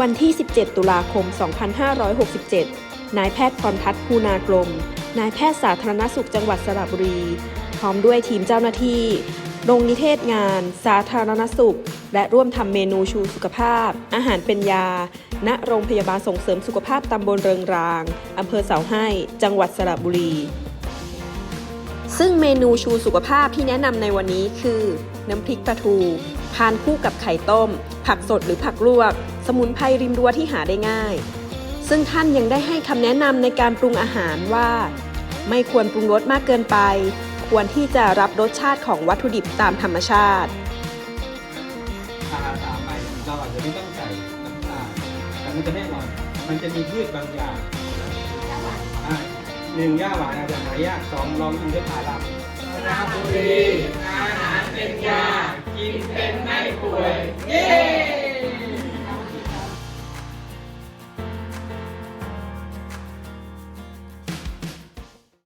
วันที่ 17 ตุลาคม 2567 นายแพทย์พรพัฒน์ภูนากลม นายแพทย์สาธารณสุขจังหวัดสระบุรี พร้อมด้วยทีมเจ้าหน้าที่ลงนิเทศงาน สาธารณสุข และร่วมทำเมนูชูสุขภาพ อาหารเป็นยา ณ โรงพยาบาลส่งเสริมสุขภาพตำบลเริงราง อำเภอเสาให้ จังหวัดสระบุรี ซึ่งเมนูชูสุขภาพที่แนะนำในวันนี้คือ น้ำพริกปลาทู ทานคู่กับไข่ต้ม ผักสดหรือผักลวก สมุนไพรริมรั้วที่หาได้ง่าย ซึ่งท่านยังได้ให้คำแนะนำในการปรุงอาหารว่า ไม่ควรปรุงรสมากเกินไป ควรที่จะรับรสชาติของวัตถุดิบตามธรรมชาติอาหารสามใบเราอาจจะไม่ต้องใส่น้ำตาลแต่มันจะไม่อร่อยมันจะมีพืชบางอย่าง หนึ่งย่าหวานอาจจะหายากสองลองอินทผลับราบุรีอาหารเป็นยากินเป็นไม่ป่วย